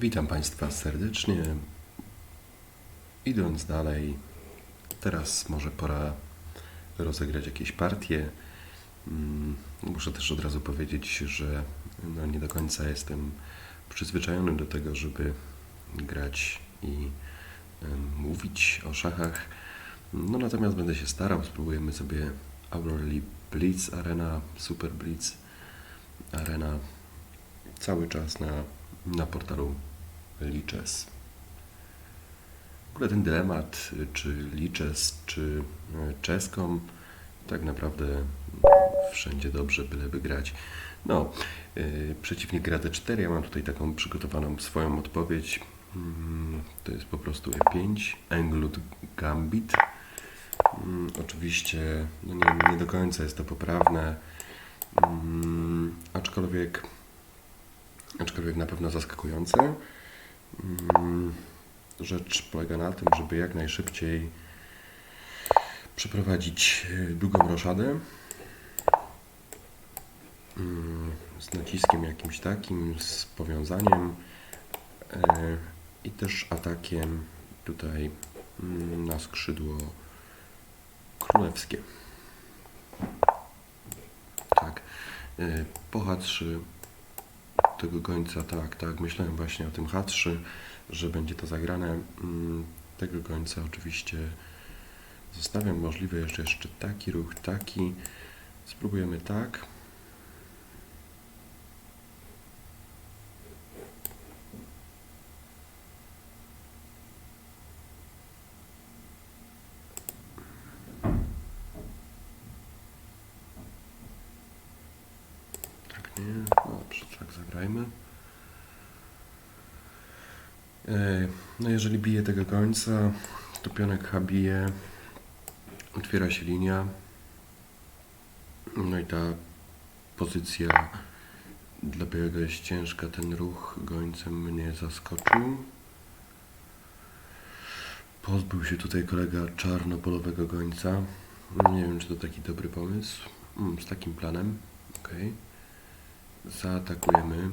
Witam Państwa serdecznie. Idąc dalej, teraz może pora rozegrać jakieś partie. Mm, Muszę też od razu powiedzieć, że no nie do końca jestem przyzwyczajony do tego, żeby grać i mówić o szachach. No natomiast będę się starał, spróbujemy sobie Aurora Blitz Arena, Super Blitz Arena cały czas na, na portalu Lichess. W ogóle ten dylemat, czy Lichess, czy y, Czeską, tak naprawdę wszędzie dobrze, byleby grać. No, yy, przeciwnik gra D4, ja mam tutaj taką przygotowaną swoją odpowiedź. Mm, To jest po prostu E5, Englut Gambit. Mm, Oczywiście no nie, nie do końca jest to poprawne, mm, aczkolwiek aczkolwiek na pewno zaskakujące. Mm, Rzecz polega na tym, żeby jak najszybciej przeprowadzić e, długą roszadę mm, z naciskiem jakimś takim, z powiązaniem e, i też atakiem tutaj mm, na skrzydło królewskie. Tak. E, Po H3 tego gońca, tak, tak, myślałem właśnie o tym H3, że będzie to zagrane. Mm, Tego gońca oczywiście zostawiam możliwy jeszcze, jeszcze taki ruch, taki. Spróbujemy tak. Tak zagrajmy. E, No jeżeli bije tego końca, to pionek H bije, otwiera się linia. No i ta pozycja dla białego jest ciężka. Ten ruch gońcem mnie zaskoczył. Pozbył się tutaj kolega czarnopolowego gońca. Nie wiem, czy to taki dobry pomysł. Mm, Z takim planem. Okej. Zaatakujemy.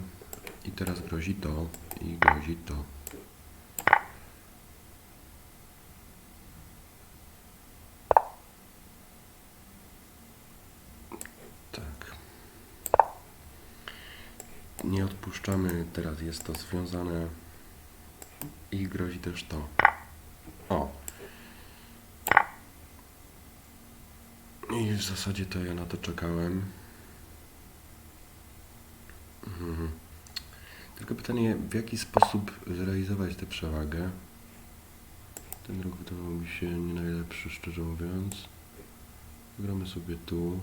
I teraz grozi to. I grozi to. Tak. Nie odpuszczamy. Teraz jest to związane. I grozi też to. O. I w zasadzie to ja na to czekałem. Tylko pytanie, w jaki sposób zrealizować tę przewagę? Ten ruch wydawał mi się nie najlepszy, szczerze mówiąc. Gramy sobie tu.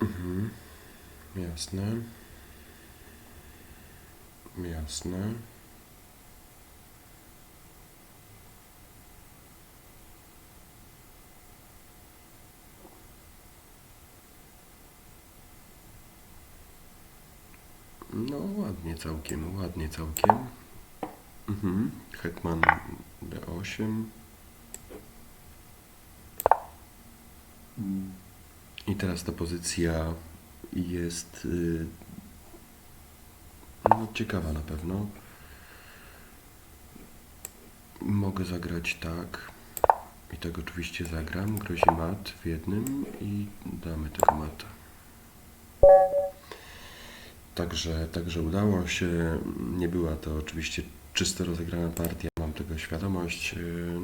Mhm. Jasne. Jasne. No ładnie całkiem, ładnie całkiem. Mhm. Hetman D8. I teraz ta pozycja jest y, no, ciekawa na pewno. Mogę zagrać tak. I tak oczywiście zagram. Grozi mat w jednym i damy tego mata. Także, także udało się. Nie była to oczywiście czysto rozegrana partia, mam tego świadomość.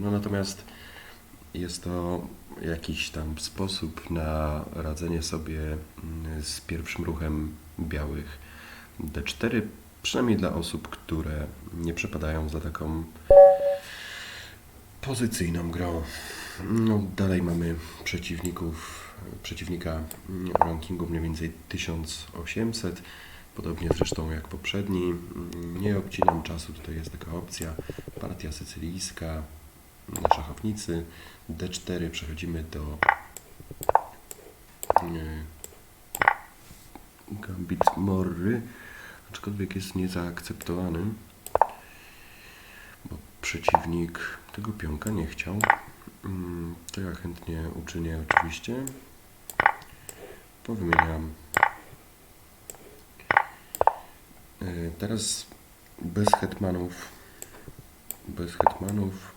No natomiast jest to jakiś tam sposób na radzenie sobie mm, z pierwszym ruchem białych D4, przynajmniej dla osób, które nie przepadają za taką pozycyjną grą. No, dalej mamy przeciwników, przeciwnika rankingu mniej więcej 1800, podobnie zresztą jak poprzedni. Mm, Nie obcinam czasu, tutaj jest taka opcja, partia sycylijska, na szachownicy, D4 przechodzimy do e, Gambit Morry, aczkolwiek jest niezaakceptowany, bo przeciwnik tego pionka nie chciał. Mm, To ja chętnie uczynię oczywiście. Powymieniam Y, Teraz bez hetmanów. Bez hetmanów.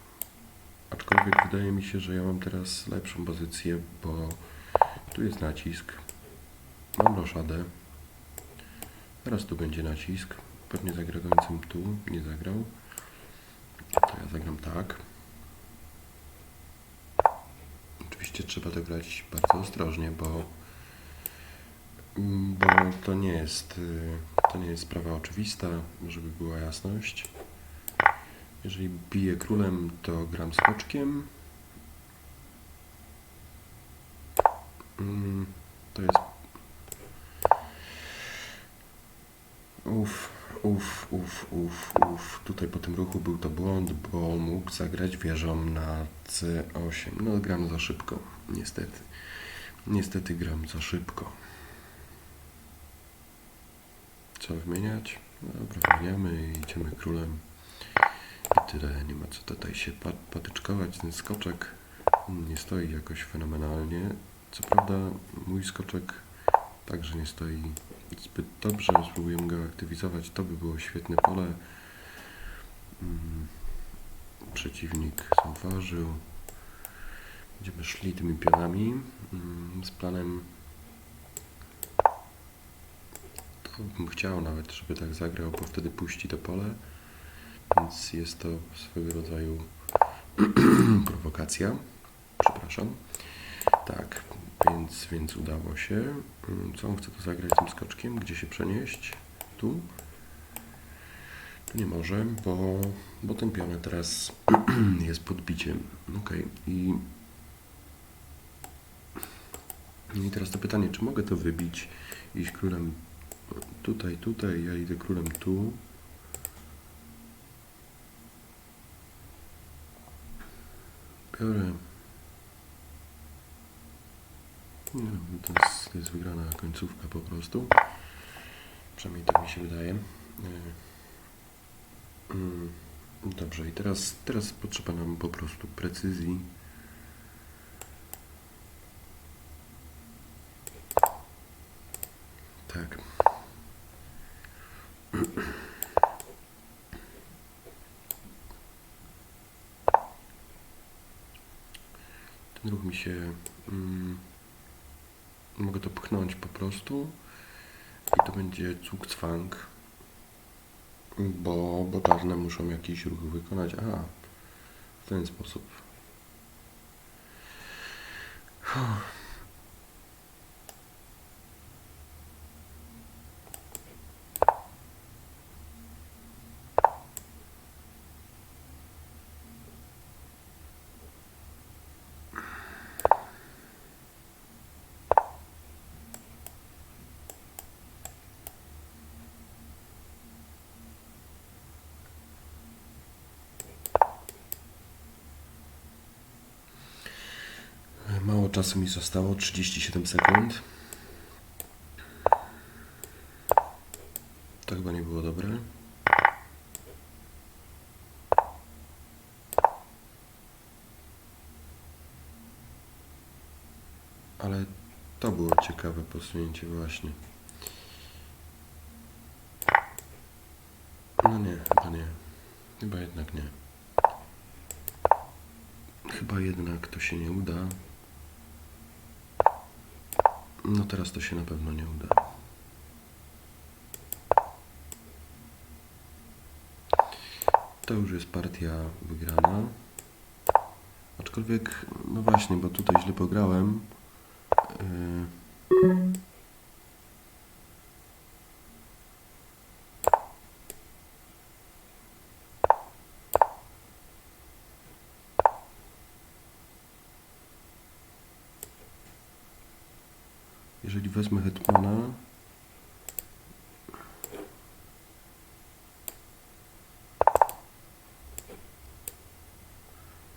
Aczkolwiek wydaje mi się, że ja mam teraz lepszą pozycję, bo tu jest nacisk. Mam roszadę. Teraz tu będzie nacisk. Pewnie zagra końcem tu. Nie zagrał. To ja zagram tak. Oczywiście trzeba to grać bardzo ostrożnie, bo, bo to nie jest y, to nie jest sprawa oczywista, żeby była jasność. Jeżeli biję królem, to gram skoczkiem. Mm, To jest. Uff, uff, uff, uff, uff. Tutaj po tym ruchu był to błąd, bo mógł zagrać wieżą na C8. No, gram za szybko, niestety. Niestety gram za szybko. Co wymieniać? Dobra, wymieniamy i idziemy królem. I tyle, nie ma co tutaj się pat- patyczkować. Ten skoczek nie stoi jakoś fenomenalnie. Co prawda mój skoczek także nie stoi zbyt dobrze. Spróbujemy go aktywizować. To by było świetne pole. Mm, Przeciwnik zauważył. Będziemy szli tymi pionami mm, z planem to bym chciał nawet, żeby tak zagrał, bo wtedy puści to pole. Więc jest to swego rodzaju prowokacja. Przepraszam. Tak, więc, więc udało się. Mm, Co on chce tu zagrać tym skoczkiem? Gdzie się przenieść? Tu? Tu nie może, bo, bo ten pionek teraz jest podbiciem. Okej. I, I teraz to pytanie, czy mogę to wybić? Iść królem tutaj, tutaj, ja idę królem tu. Biorę. Nie jest, to jest wygrana końcówka po prostu. Przynajmniej tak mi się wydaje. E, mm, Dobrze, i teraz, teraz potrzeba nam po prostu precyzji. Tak. Ten ruch się. Mm, mogę to pchnąć po prostu. I to będzie Zugzwang. Bo, bo czarne muszą jakiś ruch wykonać. A, w ten sposób. Mało czasu mi zostało, 37 sekund. To chyba nie było dobre. Ale to było ciekawe posunięcie właśnie. No nie, chyba nie. Chyba jednak nie. Chyba jednak to się nie uda. No teraz to się na pewno nie uda. To już jest partia wygrana. Aczkolwiek, no właśnie, bo tutaj źle pograłem. Yy, Jeżeli wezmę hetmana.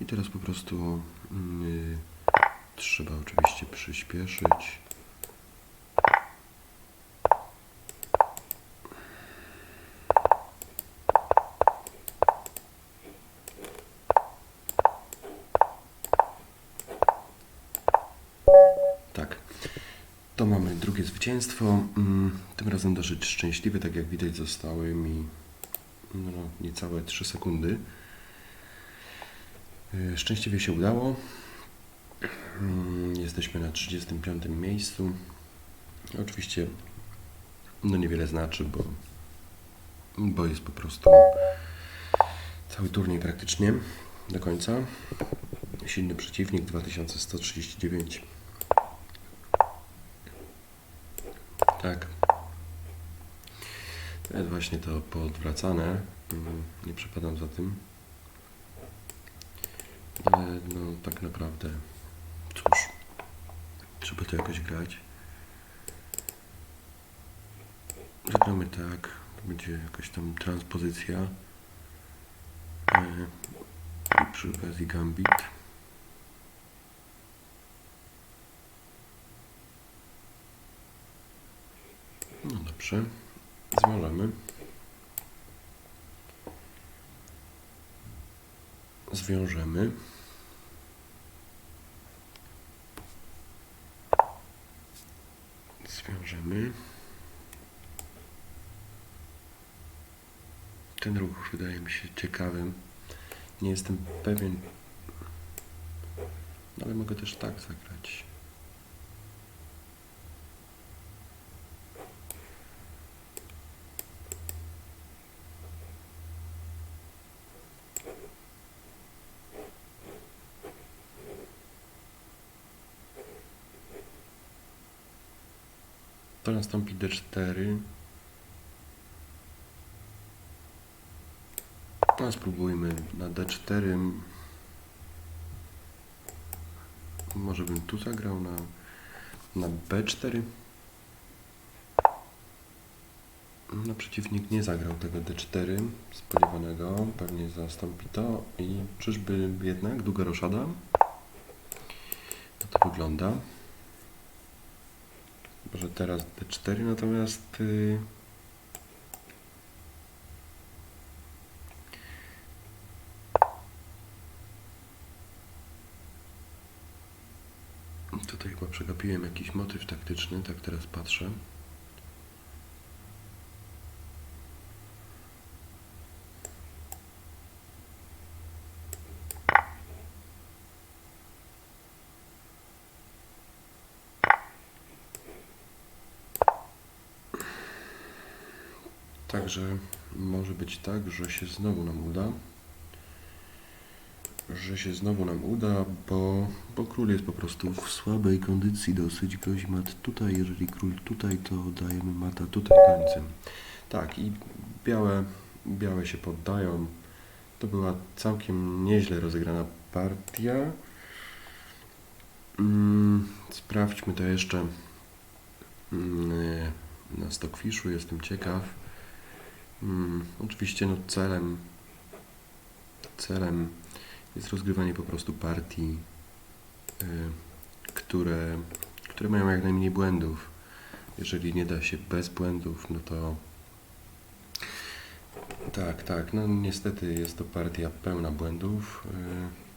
I teraz po prostu yy, trzeba oczywiście przyspieszyć. Mamy drugie zwycięstwo. Mm, Tym razem dosyć szczęśliwe, tak jak widać zostały mi no, niecałe 3 sekundy. Y, Szczęśliwie się udało. Mm, Jesteśmy na 35 miejscu. Oczywiście no niewiele znaczy, bo, bo jest po prostu cały turniej praktycznie do końca. Silny przeciwnik 2139. Tak. To jest właśnie to poodwracane. Mm, Nie przepadam za tym. Ale no tak naprawdę cóż, trzeba to jakoś grać. Zagramy tak, to będzie jakaś tam transpozycja. E, przy okazji gambit. No dobrze, zwiążemy. Zwiążemy. Zwiążemy. Ten ruch wydaje mi się ciekawym. Nie jestem pewien, ale mogę też tak zagrać. To nastąpi D4. No, spróbujmy na D4. Może bym tu zagrał na, na B4. No, przeciwnik nie zagrał tego D4 spodziewanego. Pewnie zastąpi to i czyżby jednak długa roszada? No to wygląda. Może teraz D4, natomiast... Yy... Tutaj chyba przegapiłem jakiś motyw taktyczny, tak teraz patrzę. Może być tak, że się znowu nam uda. Że się znowu nam uda, bo, bo król jest po prostu w słabej kondycji dosyć. Grozi mat tutaj, jeżeli król tutaj, to dajemy mata tutaj końcem. Tak, i białe, białe się poddają. To była całkiem nieźle rozegrana partia. Mm, sprawdźmy to jeszcze mm, na Stockfishu, jestem ciekaw. Mm, oczywiście no celem celem jest rozgrywanie po prostu partii, y, które, które mają jak najmniej błędów. Jeżeli nie da się bez błędów, no to tak, tak, no niestety jest to partia pełna błędów. y.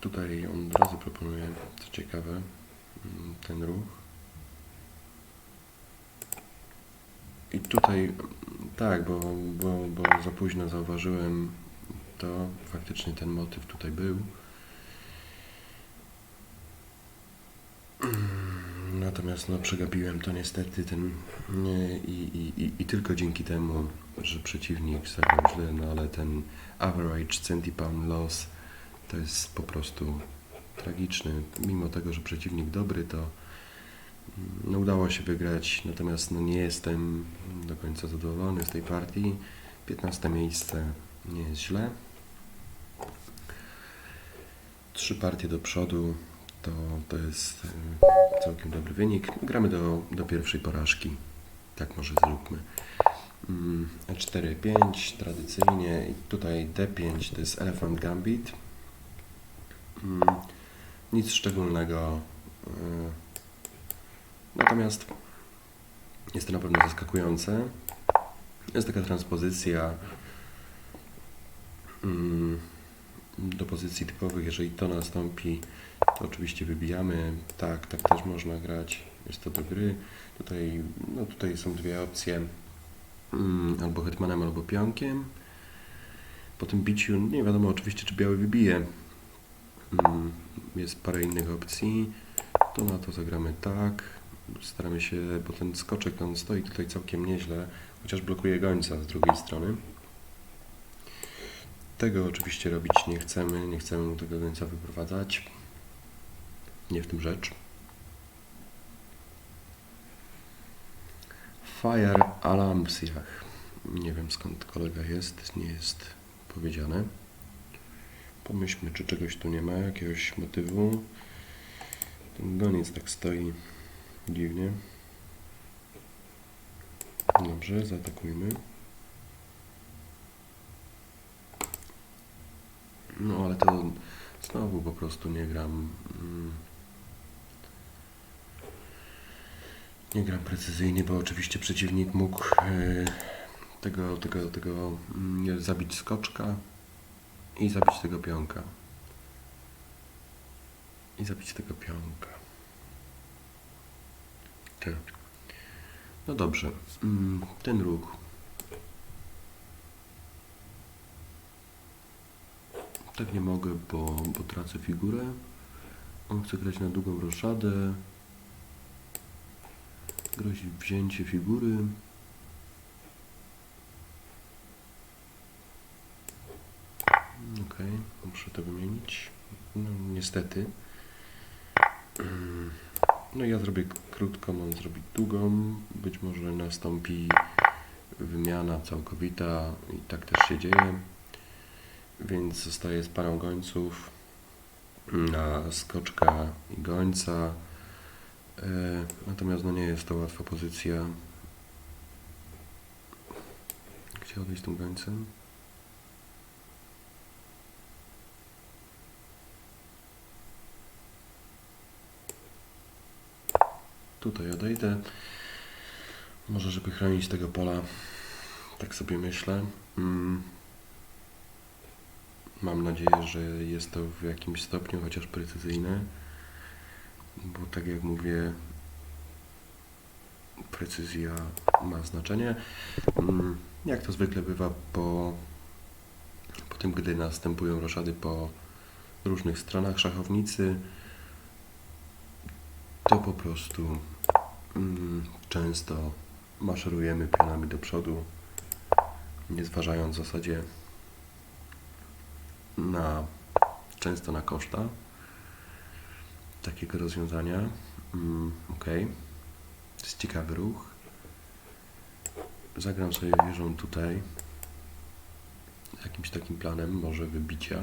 Tutaj on od razu proponuje, co ciekawe, mm, ten ruch. I tutaj tak, bo, bo, bo za późno zauważyłem to, faktycznie ten motyw tutaj był. Natomiast no, przegapiłem to niestety ten i, i, i, i tylko dzięki temu, że przeciwnik zagrał źle, no ale ten average centipound loss to jest po prostu tragiczny. Mimo tego, że przeciwnik dobry, to no, udało się wygrać, natomiast no, nie jestem do końca zadowolony z tej partii. 15 miejsce nie jest źle. Trzy partie do przodu to, to jest y, całkiem dobry wynik. Gramy do, do pierwszej porażki. Tak może zróbmy. Mm, E4, 5 tradycyjnie i tutaj D5 to jest Elephant Gambit. Mm, Nic szczególnego. Natomiast jest to na pewno zaskakujące. Jest taka transpozycja. mm, do pozycji typowych. Jeżeli to nastąpi, to oczywiście wybijamy. Tak, tak też można grać. Jest to do gry. Tutaj, no tutaj są dwie opcje. Mm, Albo hetmanem, albo pionkiem. Po tym biciu nie wiadomo oczywiście, czy biały wybije. Mm, Jest parę innych opcji. To na to zagramy tak. Staramy się, bo ten skoczek on stoi tutaj całkiem nieźle, chociaż blokuje gońca z drugiej strony. Tego oczywiście robić nie chcemy, nie chcemy mu tego gońca wyprowadzać. Nie w tym rzecz. Fire Alamsiach. Nie wiem skąd kolega jest, nie jest powiedziane. Pomyślmy, czy czegoś tu nie ma, jakiegoś motywu. Ten goniec tak stoi dziwnie. Dobrze, zaatakujmy. No ale to znowu po prostu nie gram. mm, Nie gram precyzyjnie, bo oczywiście przeciwnik mógł e, tego, tego, tego mm, zabić skoczka i zabić tego pionka. I zabić tego pionka. Tak. No dobrze. Mm, Ten ruch. Tak nie mogę, bo, bo tracę figurę. On chce grać na długą roszadę. Grozi wzięcie figury. Okej, muszę to wymienić. No niestety. No ja zrobię krótką, on zrobi długą. Być może nastąpi wymiana całkowita i tak też się dzieje. Więc zostaje z parą gońców na skoczka i gońca. E, Natomiast no nie jest to łatwa pozycja. Gdzie odejść tym gońcem? Tutaj odejdę. Może, żeby chronić tego pola. Tak sobie myślę. Mm. Mam nadzieję, że jest to w jakimś stopniu chociaż precyzyjne. Bo tak jak mówię, precyzja ma znaczenie. Mm, Jak to zwykle bywa po, po tym, gdy następują roszady po różnych stronach szachownicy, to po prostu mm, często maszerujemy pionami do przodu, nie zważając w zasadzie na często na koszta takiego rozwiązania. Mm, ok. To jest ciekawy ruch. Zagram sobie wieżą tutaj. Jakimś takim planem, może wybicia.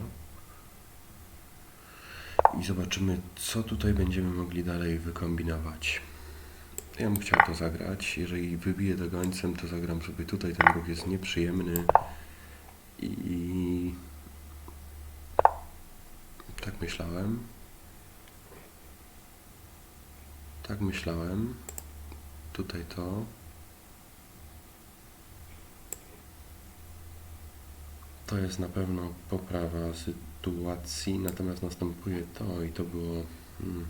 I zobaczymy, co tutaj będziemy mogli dalej wykombinować. Ja bym chciał to zagrać. Jeżeli wybiję to gońcem, to zagram sobie tutaj. Ten ruch jest nieprzyjemny. I tak myślałem. Tak myślałem. Tutaj to. To jest na pewno poprawa sytuacji, natomiast następuje to i to było. Hmm,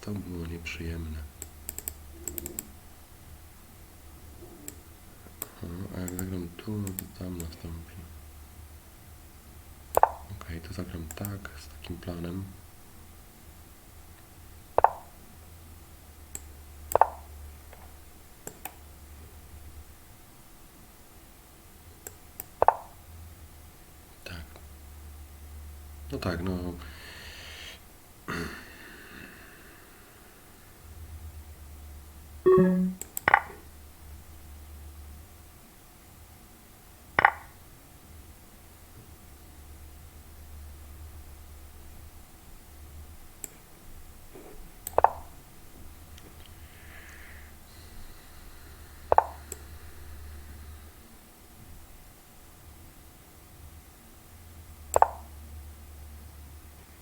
to było nieprzyjemne. A jak zagram tu, no to tam nastąpi. Okej, to zagram tak, z takim planem. Tak, no.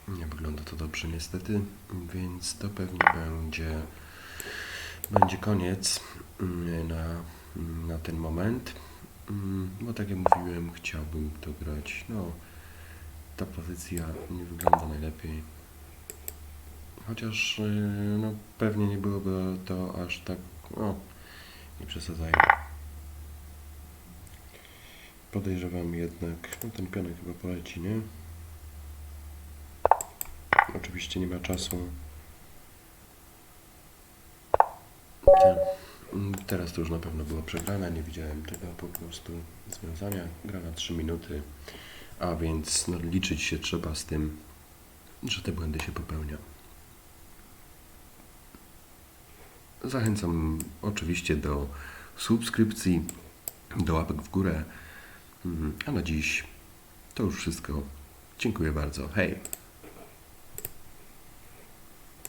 Nie wygląda to dobrze niestety, więc to pewnie będzie, będzie koniec mm, na, na ten moment. Mm, Bo tak jak mówiłem, chciałbym to grać no, ta pozycja nie wygląda najlepiej. Chociaż yy, no, pewnie nie byłoby to aż tak. O, nie przesadzajmy. Podejrzewam jednak, no ten pionek chyba poleci, nie? Oczywiście nie ma czasu. Te- mm, Teraz to już na pewno było przegrane, nie widziałem tego po prostu związania. Gra na 3 minuty, a więc no, liczyć się trzeba z tym, że te błędy się popełnia. Zachęcam oczywiście do subskrypcji, do łapek w górę. Mm, A na dziś to już wszystko. Dziękuję bardzo. Hej!